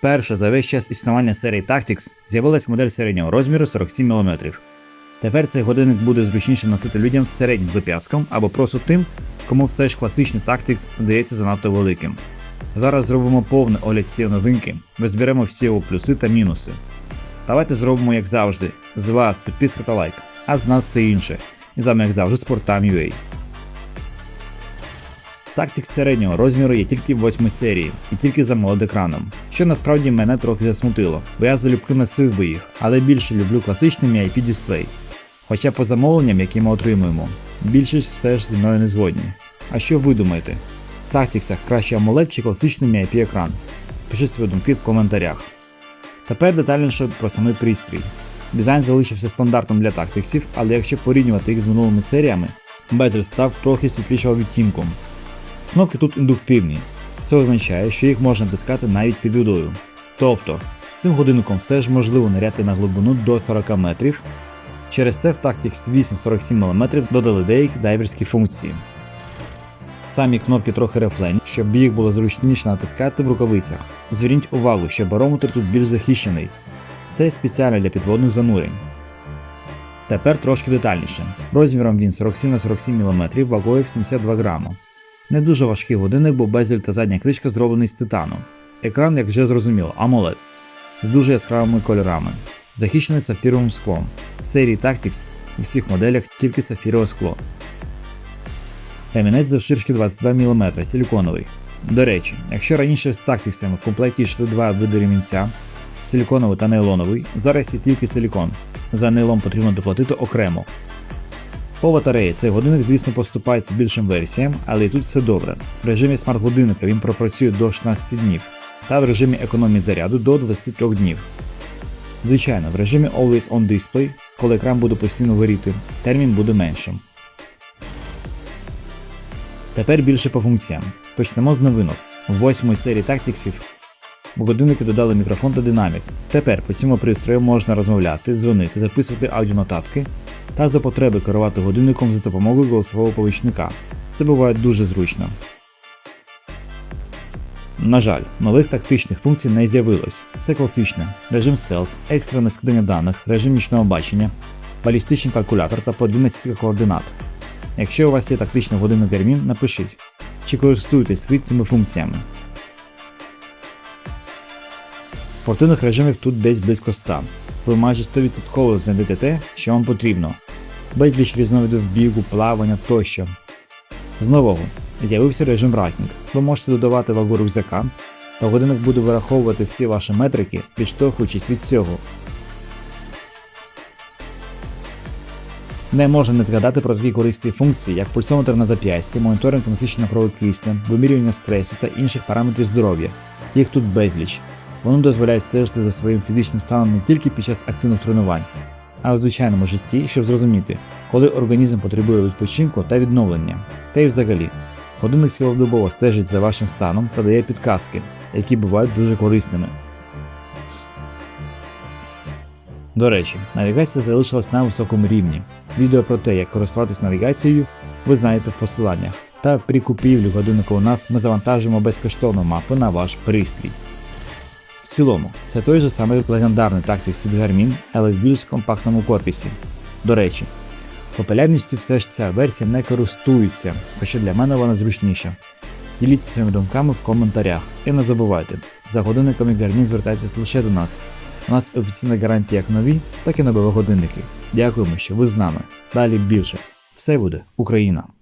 Перша за весь час існування серії Tactics з'явилась модель середнього розміру 47 мм. Тепер цей годинник буде зручніше носити людям з середнім зап'яском або просто тим, кому все ж класичний Tactics здається занадто великим. Зараз зробимо повне огляд цієї новинки, розберемо всі його плюси та мінуси. Давайте зробимо як завжди. З вас підписка та лайк, а з нас все інше. І з вами як завжди Спортам.ua. Tactics середнього розміру є тільки в 8 серії і тільки за молод екраном, що насправді мене трохи засмутило, бо я залюбки носив би їх, але більше люблю класичний MIP дисплей. Хоча по замовленням, які ми отримуємо, більшість все ж зі мною не згодні. А що ви думаєте? В Tactics краще AMOLED чи класичний MIP екран? Пишіть свої думки в коментарях. Тепер детальніше про самий пристрій. Дизайн залишився стандартом для тактиксів, але якщо порівнювати їх з минулими серіями, безель став трохи світлішого відтінком. Кнопки тут індуктивні. Це означає, що їх можна натискати навіть під водою. Тобто, з цим годинником все ж можливо ниряти на глибину до 40 метрів. Через це в Tactics 847 мм додали деякі дайверські функції. Самі кнопки трохи рефлені, щоб їх було зручніше натискати в рукавицях. Зверніть увагу, що барометр тут більш захищений. Це спеціально для підводних занурень. Тепер трошки детальніше. Розміром він 47 на 47 мм, вагою в 72 грама. Не дуже важкий годинник, бо безель та задня кришка зроблений з титану. Екран, як вже зрозуміло, AMOLED з дуже яскравими кольорами, захищений сапфіровим склом. В серії Tactics у всіх моделях тільки сапфірове скло. Ремінець завширшки 22 мм силіконовий. До речі, якщо раніше з Tactics в комплекті йшли два види ремінця силіконовий та нейлоновий, зараз є тільки силікон. За нейлон потрібно доплатити окремо. По батареї цей годинник, звісно, поступається більшим версіям, але і тут все добре. В режимі смарт-годинника він пропрацює до 16 днів, та в режимі економії заряду до 23 днів. Звичайно, в режимі Always On Display, коли екран буде постійно горіти, термін буде меншим. Тепер більше по функціям. Почнемо з новинок. В восьмій серії тактиксів годинники додали мікрофон та динамік. Тепер по цьому пристрою можна розмовляти, дзвонити, записувати аудіонотатки та за потреби керувати годинником за допомогою голосового помічника. Це буває дуже зручно. На жаль, нових тактичних функцій не з'явилось. Все класичне: режим стелс, екстрене скидання даних, режим нічного бачення, балістичний калькулятор та подвійна сітка координат. Якщо у вас є тактичний годинник Garmin, напишіть, чи користуєтесь ви цими функціями. Спортивних режимів тут десь близько 100. Ви майже 100% знайдете те, що вам потрібно. Безліч різновидів бігу, плавання тощо. З нового з'явився режим ратінг. Ви можете додавати вагу рюкзака, та годинник буде вираховувати всі ваші метрики, відштовхуючись від цього. Не можна не згадати про такі корисні функції, як пульсометр на зап'ясті, моніторинг насичення крові киснем, вимірювання стресу та інших параметрів здоров'я. Їх тут безліч. Воно дозволяє стежити за своїм фізичним станом не тільки під час активних тренувань, а у звичайному житті, щоб зрозуміти, коли організм потребує відпочинку та відновлення. Та й взагалі, годинник цілодобово стежить за вашим станом та дає підказки, які бувають дуже корисними. До речі, навігація залишилась на високому рівні. Відео про те, як користуватись навігацією, ви знаєте в посиланнях. Та при купівлі годинника у нас ми завантажимо безкоштовну мапу на ваш пристрій. В цілому, це той же самий легендарний Tactics від Garmin, але в більш компактному корпусі. До речі, популярністю все ж ця версія не користується, хоча для мене вона зручніша. Діліться своїми думками в коментарях. І не забувайте, за годинниками Garmin звертайтесь лише до нас. У нас офіційна гарантія як нові, так і нові годинники. Дякуємо, що ви з нами. Далі більше. Все буде Україна!